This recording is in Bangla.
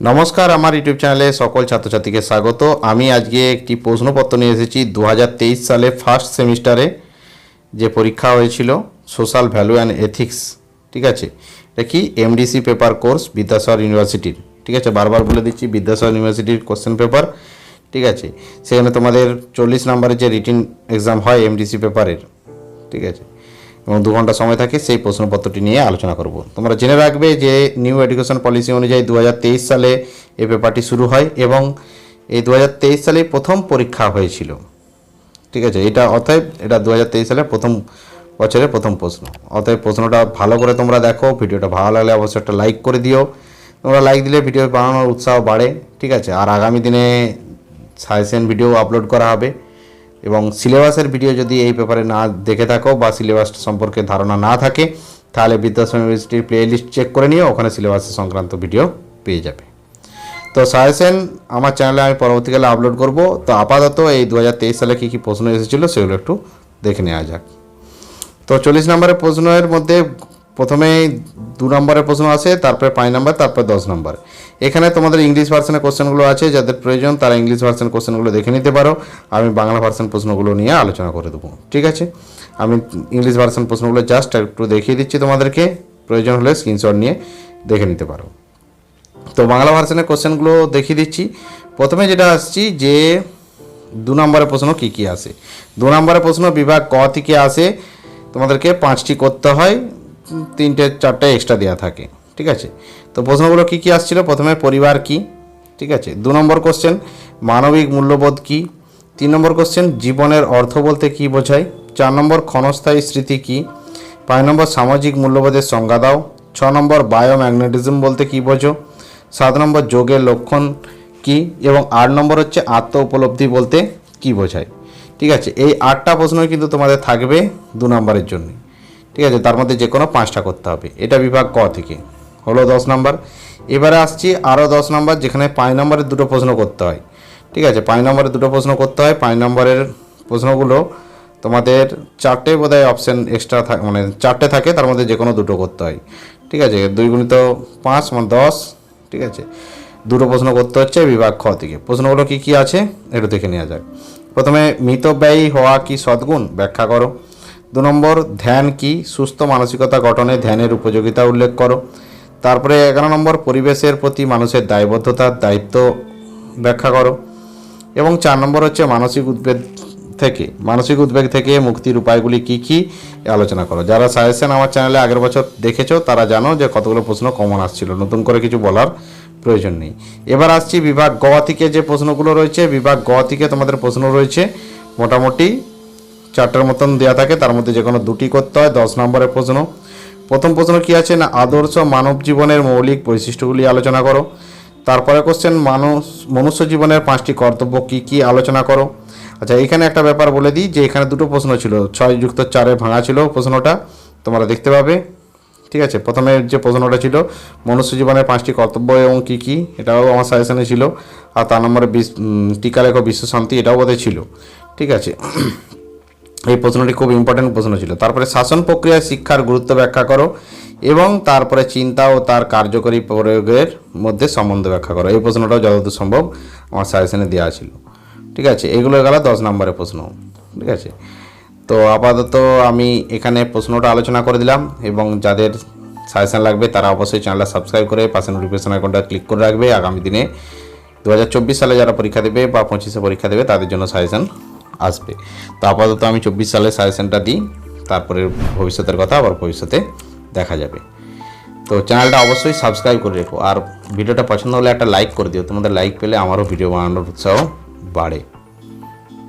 নমস্কার, আমার ইউটিউব চ্যানেলে সকল ছাত্রছাত্রীকে স্বাগত। আমি আজকে একটি প্রশ্নপত্র নিয়ে এসেছি। দু হাজার তেইশ সালে ফার্স্ট সেমিস্টারে যে পরীক্ষা হয়েছিল সোশ্যাল ভ্যালু অ্যান্ড এথিক্স ঠিক আছে? এটা কি? এমডিসি পেপার কোর্স বিদ্যাসাগর ইউনিভার্সিটির ঠিক আছে? বারবার বলে দিচ্ছি বিদ্যাসাগর ইউনিভার্সিটির কোশ্চেন পেপার ঠিক আছে? সেখানে তোমাদের চল্লিশ নম্বরের যে রিটিন এক্সাম হয় এমডিসি পেপারের ঠিক আছে? এবং দু ঘণ্টা সময় থাকে সেই প্রশ্নপত্রটি নিয়ে আলোচনা করব। তোমরা জেনে রাখবে যে নিউ এডুকেশন পলিসি অনুযায়ী দু হাজার তেইশ সালে এই পেপারটি শুরু হয় এবং এই দু সালে প্রথম পরীক্ষা হয়েছিল। ঠিক আছে, এটা অতএব এটা দু হাজার তেইশ সালে প্রথম বছরের প্রথম প্রশ্ন। অতএব প্রশ্নটা ভালো করে তোমরা দেখো, ভিডিওটা ভালো লাগলে অবশ্যই একটা লাইক করে দিও। তোমরা লাইক দিলে ভিডিও বানানোর উৎসাহ বাড়ে। ঠিক আছে, আর আগামী দিনে সাজেশন ভিডিও আপলোড করা হবে। এবং সিলেবাসের ভিডিও যদি এই পেপারে না দেখে থাকো বা সিলেবাস সম্পর্কে ধারণা না থাকে, তাহলে বিদ্যাসাগর ইউনিভার্সিটির প্লে লিস্ট চেক করে নিও, ওখানে সিলেবাস সংক্রান্ত ভিডিও পেয়ে যাবে। তো সাজেশন আমার চ্যানেলে আমি পরবর্তীকালে আপলোড করব। তো আপাতত এই দু হাজার তেইশ সালে কী কী প্রশ্ন এসেছিল সেগুলো একটু দেখে নেওয়া যাক। তো চল্লিশ নম্বরের প্রশ্নের মধ্যে প্রথমে দু নম্বরের প্রশ্ন আছে, তারপরে পাঁচ নম্বর, তারপরে দশ নম্বর। এখানে তোমাদের ইংলিশ ভার্সনের কোশ্চেনগুলো আছে, যাদের প্রয়োজন তারা ইংলিশ ভার্সন কোশ্চেনগুলো দেখে নিতে পারো। আমি বাংলা ভার্সন প্রশ্নগুলো নিয়ে আলোচনা করে দেবো, ঠিক আছে? আমি ইংলিশ ভার্সন প্রশ্নগুলো জাস্ট একটু দেখিয়ে দিচ্ছি তোমাদেরকে, প্রয়োজন হলে স্ক্রিনশট নিয়ে দেখে নিতে পারো। তো বাংলা ভার্সনের কোশ্চেনগুলো দেখিয়ে দিচ্ছি। প্রথমে যেটা আসছি যে দু নম্বরের প্রশ্ন কী কী আসে দু নম্বরের প্রশ্ন বিভাগ ক থেকে আসে, তোমাদেরকে পাঁচটি করতে হয়। তিনটে, চারটে এক্সট্রা দেওয়া থাকে, ঠিক আছে? তো প্রশ্নগুলো কী কী আসছিল? প্রথমে পরিবার কি, ঠিক আছে? দু নম্বর কোশ্চেন মানবিক মূল্যবোধ কি? তিন নম্বর কোশ্চেন জীবনের অর্থ বলতে কি বোঝায়? চার নম্বর, ক্ষণস্থায়ী স্মৃতি কি? পাঁচ নম্বর, সামাজিক মূল্যবোধের সংজ্ঞা দাও। ছ নম্বর বায়োম্যাগনেটিজম বলতে কি বোঝো? সাত নম্বর, যোগের লক্ষণ কি? এবং আট নম্বর হচ্ছে আত্ম উপলব্ধি বলতে কি বোঝায়? ঠিক আছে? এই আটটা প্রশ্নই কিন্তু তোমাদের থাকবে দু নম্বরের জন্য। ঠিক আছে, তার মধ্যে যে কোনো পাঁচটা করতে হবে। এটা বিভাগ ক থেকে। হলো দশ নম্বর। এবারে আসছি আরও দশ নম্বর, যেখানে পাঁচ নম্বরের দুটো প্রশ্ন করতে হয়। ঠিক আছে, পাঁচ নম্বরের দুটো প্রশ্ন করতে হয়। পাঁচ নম্বরের প্রশ্নগুলো তোমাদের চারটে বোধহয় অপশান এক্সট্রা থাকে মানে চারটে থাকে, তার মধ্যে যে কোনো দুটো করতে হয়। ঠিক আছে, দুই গুণিত পাঁচ মানে দশ। ঠিক আছে, দুটো প্রশ্ন করতে হচ্ছে বিভাগ খ থেকে। প্রশ্নগুলো কি কি আছে, একটু দেখে নেওয়া যাক। প্রথমে মিতব্যয়ী হওয়া কি সদ্গুণ? ব্যাখ্যা করো। দু নম্বর, ধ্যান কি? সুস্থ মানসিকতা গঠনে ধ্যানের উপযোগিতা উল্লেখ করো। তারপরে এগারো নম্বর, পরিবেশের প্রতি মানুষের দায়বদ্ধতার দায়িত্ব ব্যাখ্যা করো। এবং চার নম্বর হচ্ছে মানসিক উদ্বেগ থেকে। মানসিক উদ্বেগ থেকে মুক্তির উপায়গুলি কি কি? আলোচনা করো। যারা সাজেশন আমার চ্যানেলে আগের বছর দেখেছ, তারা জানো যে কতগুলো প্রশ্ন কমন আসছিল। নতুন করে কিছু বলার প্রয়োজন নেই। এবার আসছি বিভাগ গ থেকে যে প্রশ্নগুলো রয়েছে, বিভাগ গ থেকে তোমাদের প্রশ্ন রয়েছে। মোটামুটি চারটার মতন দেওয়া থাকে, তার মধ্যে যে কোনো দুটি করতে হয়, দশ নম্বরের প্রশ্ন। প্রথম প্রশ্ন কি আছে? না, আদর্শ মানব জীবনের মৌলিক বৈশিষ্ট্যগুলি আলোচনা করো। তারপরে কোশ্চেন মানুষ, মনুষ্য জীবনের পাঁচটি কর্তব্য কি কি আলোচনা করো? আচ্ছা এখানে একটা ব্যাপার বলে দিই, যে এখানে দুটো প্রশ্ন ছিল, ছয় যুক্ত চারে ভাঙা ছিল প্রশ্নটা, তোমরা দেখতে পাবে। ঠিক আছে, প্রথমে যে প্রশ্নটা ছিল, মনুষ্য জীবনের পাঁচটি কর্তব্য এবং কী কী, এটাও আমার সাজেশনে ছিল, আর তার নম্বরে টিকা লেখো বিশ্ব শান্তি এটাও বোধহয় ছিল। ঠিক আছে। এই প্রশ্নটি খুব ইম্পর্টেন্ট প্রশ্ন ছিল। তারপরে শাসন প্রক্রিয়ায় শিক্ষার গুরুত্ব ব্যাখ্যা করো এবং তারপরে চিন্তা ও তার কার্যকরী প্রয়োগের মধ্যে সম্বন্ধ ব্যাখ্যা করো। এই প্রশ্নটাও যতদূর সম্ভব আমার সাজেশনে দেওয়া ছিল। ঠিক আছে? এগুলো গেল দশ নম্বরের প্রশ্ন। ঠিক আছে? তো আপাতত আমি এখানে প্রশ্নটা আলোচনা করে দিলাম এবং যাদের সাজেশন লাগবে তারা অবশ্যই চ্যানেলটা সাবস্ক্রাইব করে পাশে নোটিফিকেশন আইকনটা ক্লিক করে রাখবে। আগামী দিনে দু হাজার চব্বিশ সালে যারা পরীক্ষা দেবে বা পঁচিশে পরীক্ষা দেবে তাদের জন্য সাজেশন আসবে। তো আপাতত আমি চব্বিশ সালে সাজেশনটা দিই, তারপরে ভবিষ্যতের কথা আবার ভবিষ্যতে দেখা যাবে। তো চ্যানেলটা অবশ্যই সাবস্ক্রাইব করে রেখো। আর ভিডিওটা পছন্দ হলে একটা লাইক করে দিও। তোমাদের লাইক পেলে আমারও ভিডিও বানানোর উৎসাহ বাড়ে।